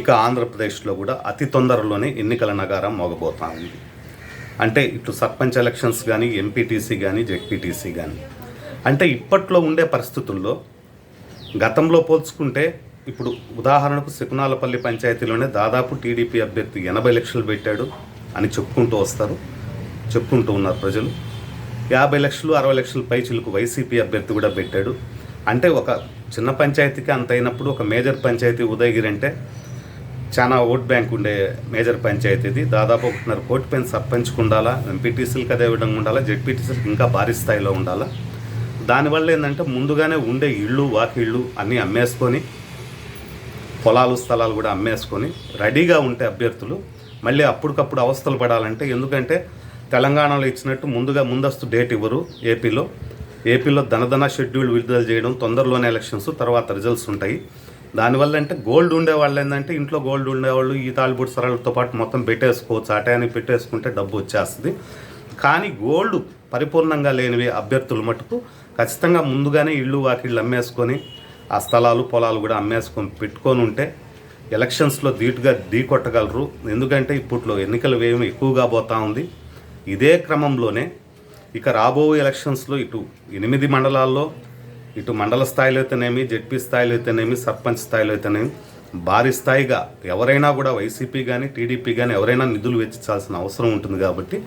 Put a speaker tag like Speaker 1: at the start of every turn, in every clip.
Speaker 1: ఇక ఆంధ్రప్రదేశ్లో కూడా అతి తొందరలోనే ఎన్నికల నగారం మోగబోతోంది. అంటే ఇటు సర్పంచ్ ఎలక్షన్స్ కానీ ఎంపీటీసీ కానీ జెడ్పీటీసీ కానీ అంటే ఇప్పట్లో ఉండే పరిస్థితుల్లో గతంలో పోల్చుకుంటే ఇప్పుడు ఉదాహరణకు శకునాలపల్లి పంచాయతీలోనే దాదాపు టీడీపీ అభ్యర్థి ఎనభై లక్షలు పెట్టాడు అని చెప్పుకుంటూ వస్తారు చెప్పుకుంటూ ఉన్నారు ప్రజలు. యాభై లక్షలు అరవై లక్షల పైచిలకు వైసీపీ అభ్యర్థి కూడా పెట్టాడు. అంటే ఒక చిన్న పంచాయతీకి అంత అయినప్పుడు ఒక మేజర్ పంచాయతీ ఉదయగిరి అంటే చాలా ఓట్ బ్యాంక్ ఉండే మేజర్ పంచాయతీ ఇది. దాదాపు ఒకటిన్నర కోటి పైన సర్పంచ్కి ఉండాలా ఎంపీటీసీలకు అదే విధంగా ఉండాలా జెడ్పీటీసీలకు ఇంకా భారీ స్థాయిలో ఉండాలా. దానివల్ల ఏంటంటే ముందుగానే ఉండే ఇళ్ళు వాకిళ్ళు అన్నీ అమ్మేసుకొని పొలాలు స్థలాలు కూడా అమ్మేసుకొని రెడీగా ఉంటే అభ్యర్థులు మళ్ళీ అప్పటికప్పుడు అవస్థలు పడాలంటే ఎందుకంటే తెలంగాణలో ఇచ్చినట్టు ముందుగా ముందస్తు డేట్ ఇవ్వరు ఏపీలో. ఏపీలో ధనధన షెడ్యూల్ విడుదల చేయడం తొందరలోనే ఎలక్షన్స్ తర్వాత రిజల్ట్స్ ఉంటాయి. దానివల్ల అంటే గోల్డ్ ఉండేవాళ్ళు ఏంటంటే ఇంట్లో గోల్డ్ ఉండేవాళ్ళు ఈ తాలిబుట్ సరాలతో పాటు మొత్తం పెట్టేసుకోవచ్చు ఆ పెట్టేసుకుంటే డబ్బు వచ్చేస్తుంది. కానీ గోల్డ్ పరిపూర్ణంగా లేనివి అభ్యర్థులు మటుకు ఖచ్చితంగా ముందుగానే ఇళ్ళు వాకిళ్ళు అమ్మేసుకొని ఆ స్థలాలు పొలాలు కూడా అమ్మేసుకొని పెట్టుకొని ఉంటే ఎలక్షన్స్లో ధీటుగా ఢీకొట్టగలరు ఎందుకంటే ఇప్పట్లో ఎన్నికల వ్యయం ఎక్కువగా పోతా ఉంది. ఇదే క్రమంలోనే ఇక రాబోయే ఎలక్షన్స్లో ఇటు ఎనిమిది మండలాల్లో ఇటు మండల స్థాయిలో అయితేనేమి జెడ్పీ స్థాయిలో అయితేనేమి సర్పంచ్ స్థాయిలో అయితేనేమి భారీ స్థాయిగా ఎవరైనా కూడా వైసీపీ కానీ టీడీపీ కానీ ఎవరైనా నిధులు వెచ్చించాల్సిన అవసరం ఉంటుంది కాబట్టి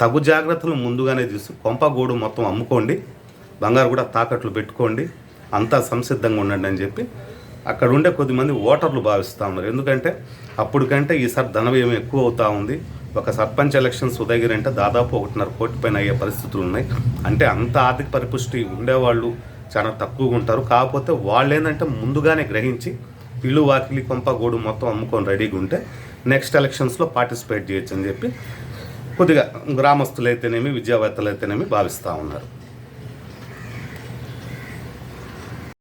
Speaker 1: తగు జాగ్రత్తలు ముందుగానే తీసి. కొంపగూడు మొత్తం అమ్ముకోండి. బంగారు కూడా తాకట్లు పెట్టుకోండి. అంతా సంసిద్ధంగా ఉండండి అని చెప్పి అక్కడ ఉండే కొద్దిమంది ఓటర్లు భావిస్తూ ఉన్నారు. ఎందుకంటే అప్పుడు కంటే ఈసారి ధనవ్యయం ఎక్కువ అవుతూ ఉంది. ఒక సర్పంచ్ ఎలక్షన్స్ ఉదయగిరి అంటే దాదాపు ఒకటిన్నర కోటి పైన అయ్యే పరిస్థితులు ఉన్నాయి. అంటే అంత ఆర్థిక పరిపుష్టి ఉండేవాళ్ళు చాలా తక్కువగా ఉంటారు. కాకపోతే వాళ్ళు ఏంటంటే ముందుగానే గ్రహించి ఇల్లు వాకిలి కొంప గోడు మొత్తం అమ్ముకొని రెడీగా ఉంటే నెక్స్ట్ ఎలక్షన్స్లో పార్టిసిపేట్ చేయొచ్చు అని చెప్పి కొద్దిగా గ్రామస్తులైతేనేమి విద్యావేత్తలు అయితేనేమి భావిస్తూ ఉన్నారు.